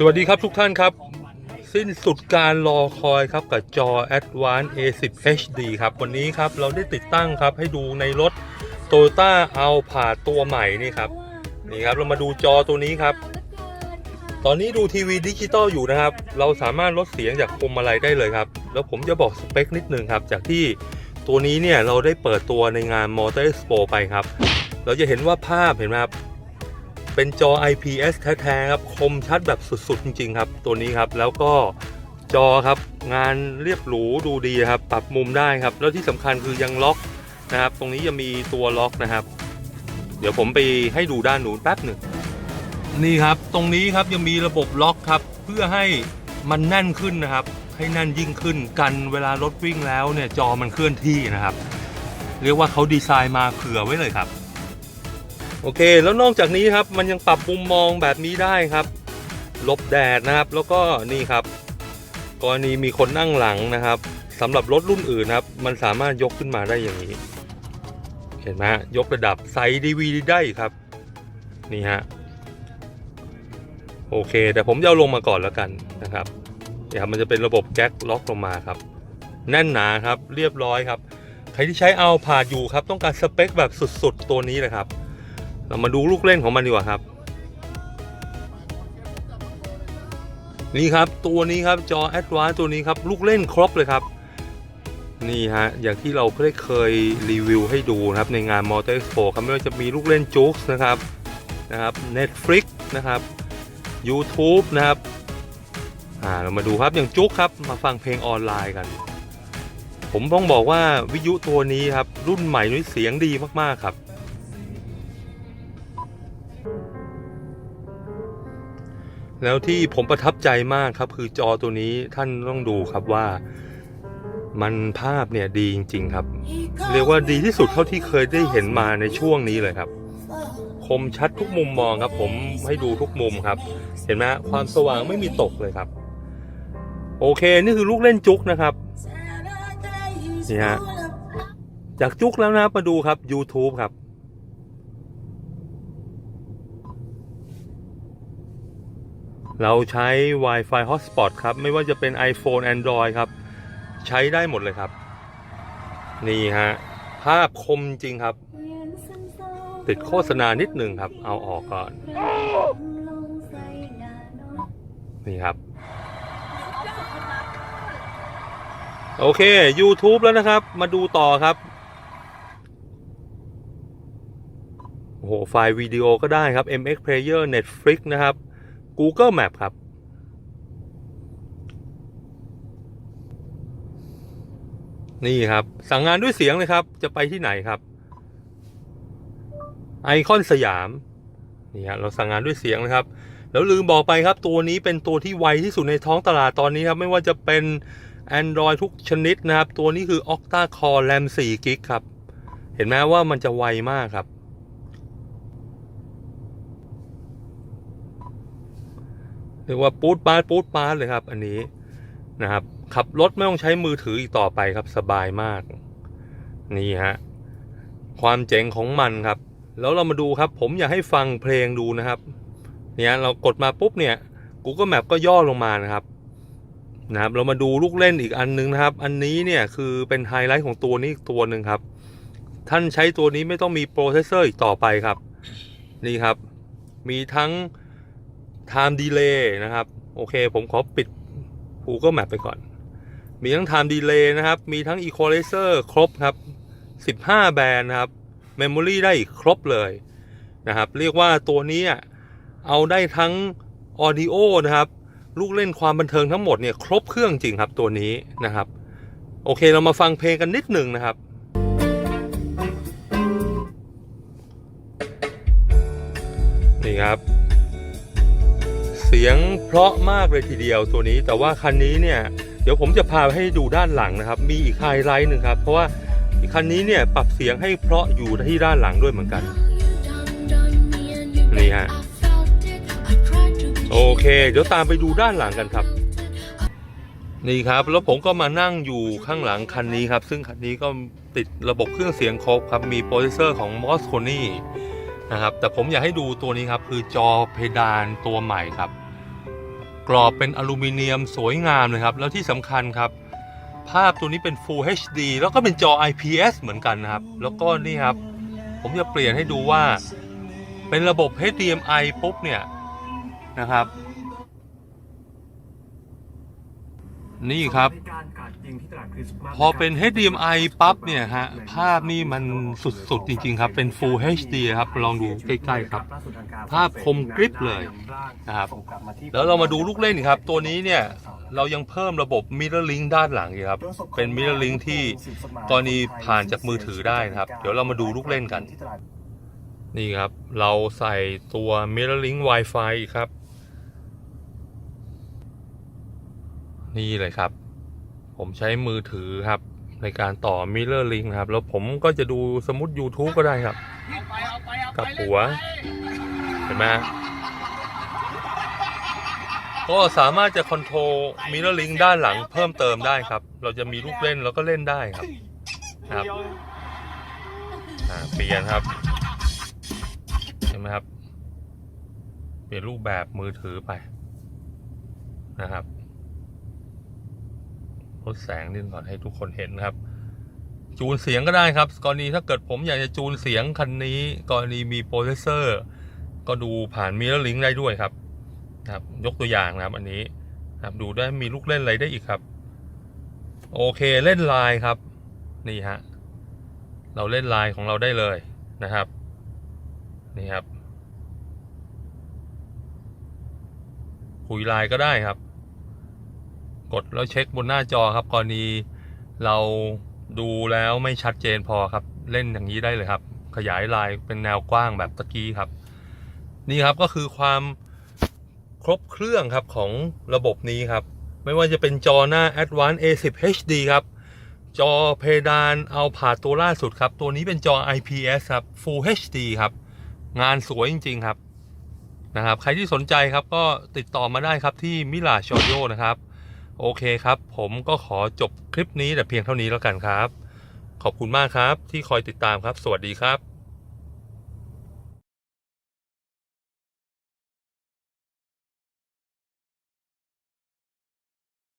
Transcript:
สวัสดีครับทุกท่านครับ สิ้นสุดการรอคอยครับกับจอ Advance A10 HD ครับ วันนี้ครับเราได้ติดตั้งครับให้ดูในรถ Toyota Alphard ตัวใหม่นี่ครับนี่ครับเรามาดูจอตัวนี้ครับ ตอนนี้ดูทีวีดิจิตอลอยู่นะครับ เราสามารถลดเสียงจากพวงมาลัยได้เลยครับ แล้วผมจะบอกสเปคนิดนึงครับ จากที่ตัวนี้เนี่ยเราได้เปิดตัวในงาน Motor Expo ไปครับ เราจะเห็นว่าภาพเห็นไหมครับ เป็นจอ IPS แท้ๆครับ คมชัดแบบสุด ๆ จริง ๆ ครับ ตัวนี้ครับ แล้วก็จอครับงานเรียบหรูดูดีครับ ปรับมุมได้ครับ แล้วที่สำคัญคือยังล็อกนะครับ ตรงนี้จะมีตัวล็อกนะครับ เดี๋ยวผมไปให้ดูด้านนู้นแป๊บหนึ่งนี่ครับ ตรงนี้ครับยังมีระบบล็อกครับ เพื่อให้มันแน่นขึ้นนะครับ ให้แน่นยิ่งขึ้นกันเวลารถวิ่งแล้วเนี่ยจอมันเคลื่อนที่นะครับ เรียกว่าเขาดีไซน์มาเผื่อไว้เลยครับ โอเค แล้วนอกจากนี้ครับมันยังปรับมุมมองแบบนี้ได้ครับ ลบแดดนะครับ แล้วก็นี่ครับ กรณีมีคนนั่งหลังนะครับสำหรับรถรุ่นอื่นนะครับ มันสามารถยกขึ้นมาได้อย่างนี้ เห็นไหมยกระดับไซส์ดีวีได้ครับ นี่ฮะโอเคแต่ผมจะเอาลงมาก่อนแล้วกันนะครับเดี๋ยวมันจะเป็นระบบแจ็คล็อกลงมาครับ แน่นหนาครับเรียบร้อยครับ ใครที่ใช้เอาผ่าอยู่ครับ ต้องการสเปคแบบสุดๆ ตัวนี้เลยครับ เรามาดูลูกเล่นของมันดีกว่าครับ นี่ครับตัวนี้ครับจอ Advanced ตัวนี้ครับ ลูกเล่นครบเลยครับ นี่ฮะ อย่างที่เราได้เคยรีวิวให้ดูนะครับในงาน Motor Expo ครับไม่ว่าจะมีลูกเล่นจุกนะครับนะครับ Netflix นะครับ YouTube นะครับอ่าเรามาดูครับอย่างจุกครับมาฟังเพลงออนไลน์กัน ผมต้องบอกว่าวิทยุตัวนี้ครับรุ่นใหม่นี้เสียงดีมากๆครับ แล้วที่ผมประทับใจมากครับคือจอตัวนี้ท่านต้องดูครับว่ามันภาพเนี่ยดีจริง ๆ ครับ เรียกว่าดีที่สุดเท่าที่เคยได้เห็นมาในช่วงนี้เลยครับ คมชัดทุกมุมมองครับ ผมให้ดูทุกมุมครับ เห็นไหมความสว่างไม่มีตกเลยครับ โอเคนี่คือลูกเล่นจุกนะครับนี่ฮะจากจุกแล้วนะมาดูครับ YouTube ครับ เราใช้ Wi-Fi Hotspot ครับ ไม่ว่าจะเป็น iPhone Android ครับ ใช้ได้หมดเลยครับ นี่ฮะ ภาพคมจริงครับ ติดโฆษณานิดหนึ่งครับ เอาออกก่อน นี่ครับ โอเค YouTube แล้วนะครับ มาดูต่อครับโอ้โหไฟล์วิดีโอก็ได้ครับ MX Player Netflix นะครับ Google Map ครับ นี่ครับ สั่งงานด้วยเสียงเลยครับ จะไปที่ไหนครับ ไอคอนสยาม นี่ฮะเราสั่งงานด้วยเสียงนะครับ แล้วลืมบอกไปครับ ตัวนี้เป็นตัวที่ไวที่สุดในท้องตลาดตอนนี้ครับ ไม่ว่าจะเป็น Android ทุกชนิดนะครับ ตัวนี้คือ Octa Core RAM 4 g b ครับ เห็นไหมว่ามันจะไวมากครับ เรียกว่าปูดปาดปูดปาดเลยครับ อันนี้นะครับ ขับรถไม่ต้องใช้มือถืออีกต่อไปครับสบายมาก นี่ฮะความเจ๋งของมันครับ แล้วเรามาดูครับ ผมอยากให้ฟังเพลงดูนะครับ เนี่ยเรากดมาปุ๊บเนี่ย Google Map ก็ย่อลงมานะครับนะครับ เรามาดูลูกเล่นอีกอันนึงนะครับ อันนี้เนี่ยคือเป็นไฮไลท์ของตัวนี้อีกตัวหนึ่งครับ ท่านใช้ตัวนี้ไม่ต้องมีโปรเซสเซอร์อีกต่อไปครับ นี่ครับ มีทั้ง time delay นะครับ โอเค ผมขอปิด Google Map ไปก่อน มีทั้ง time delay นะครับ มีทั้ง equalizer ครบครับ 15 แบรนด์นะครับ memory ได้อีกครบเลยนะครับ เรียกว่าตัวนี้เอาได้ทั้ง audio นะครับ ลูกเล่นความบันเทิงทั้งหมดเนี่ย ครบเครื่องจริงครับตัวนี้นะครับ โอเคเรามาฟังเพลงกันนิดหนึ่งนะครับนี่ครับ เสียงเพราะมากเลยทีเดียวตัวนี้ แต่ว่าคันนี้เนี่ยเดี๋ยวผมจะพาให้ดูด้านหลังนะครับ มีอีกไฮไลท์หนึ่งครับเพราะว่าคันนี้เนี่ยปรับเสียงให้เพราะอยู่ที่ด้านหลังด้วยเหมือนกันนี่ฮะโอเค เดี๋ยวตามไปดูด้านหลังกันครับ นี่ครับ แล้วผมก็มานั่งอยู่ข้างหลังคันนี้ครับ ซึ่งคันนี้ก็ติดระบบเครื่องเสียงครบครับมีโปรดิวเซอร์ของ m o s c o n y นะครับ แต่ผมอยากให้ดูตัวนี้ครับ คือจอเพดานตัวใหม่ครับ กรอบเป็นอลูมิเนียมสวยงามเลยครับ แล้วที่สำคัญครับ ภาพตัวนี้เป็น Full HD แล้วก็เป็นจอ IPS เหมือนกันนะครับ แล้วก็นี่ครับ ผมจะเปลี่ยนให้ดูว่า เป็นระบบ HDMI ปุ๊บเนี่ยนะครับ นี่ครับพอเป็น HDMI ปั๊บเนี่ยฮะ ภาพนี่มันสุด ๆ จริง ๆ ครับ เป็น Full HD ครับ ลองดูใกล้ ๆ ครับ ภาพคมกริบเลยนะครับ แล้วเรามาดูลูกเล่นครับ ตัวนี้เนี่ย เรายังเพิ่มระบบ Mirror Link ด้านหลังอีกครับ เป็น Mirror Link ที่กรณีผ่านจากมือถือได้นะครับ เดี๋ยวเรามาดูลูกเล่นกัน นี่ครับ เราใส่ตัว Mirror Link Wi-Fi อีกครับ นี่เลยครับ ผมใช้มือถือครับ ในการต่อ Mirror Link นะครับ แล้วผมก็จะดูสมมติ YouTube ก็ได้ครับ กับหัว เห็นไหมก็สามารถจะคอนโทรล Mirror Link ด้านหลังเพิ่มเติมได้ครับ เราจะมีลูกเล่นแล้วก็เล่นได้ครับครับเปลี่ยนครับเห็นไหมครับ เปลี่ยนรูปแบบมือถือไปนะครับ ลดแสงนิดก่อนให้ทุกคนเห็นนะครับ จูนเสียงก็ได้ครับ กรณีถ้าเกิดผมอยากจะจูนเสียงคันนี้ กรณีมีโปรเซสเซอร์ ก็ดูผ่านมิเรอร์ลิงได้ด้วยครับนะครับ ยกตัวอย่างนะครับ อันนี้นะครับดูได้มีลูกเล่นอะไรได้อีกครับ โอเคเล่นลน์ครับ นี่ฮะเราเล่นลน์ของเราได้เลยนะครับ นี่ครับคุยลน์ก็ได้ครับ กดแล้วเช็คบนหน้าจอครับ กรณีเราดูแล้วไม่ชัดเจนพอครับ เล่นอย่างนี้ได้เลยครับ ขยายลายเป็นแนวกว้างแบบตะกี้ครับ นี่ครับก็คือความครบเครื่องครับของระบบนี้ครับ ไม่ว่าจะเป็นจอหน้า Advanced A10 HD ครับ จอเพดานเอาผ่าตัวล่าสุดครับ ตัวนี้เป็นจอ IPS ครับ Full HD ครับ งานสวยจริง ๆ ครับนะครับ ใครที่สนใจครับก็ติดต่อมาได้ครับที่มิลาชอโยนะครับ โอเคครับ ผมก็ขอจบคลิปนี้แต่เพียงเท่านี้แล้วกันครับ ขอบคุณมากครับที่คอยติดตามครับ สวัสดีครับ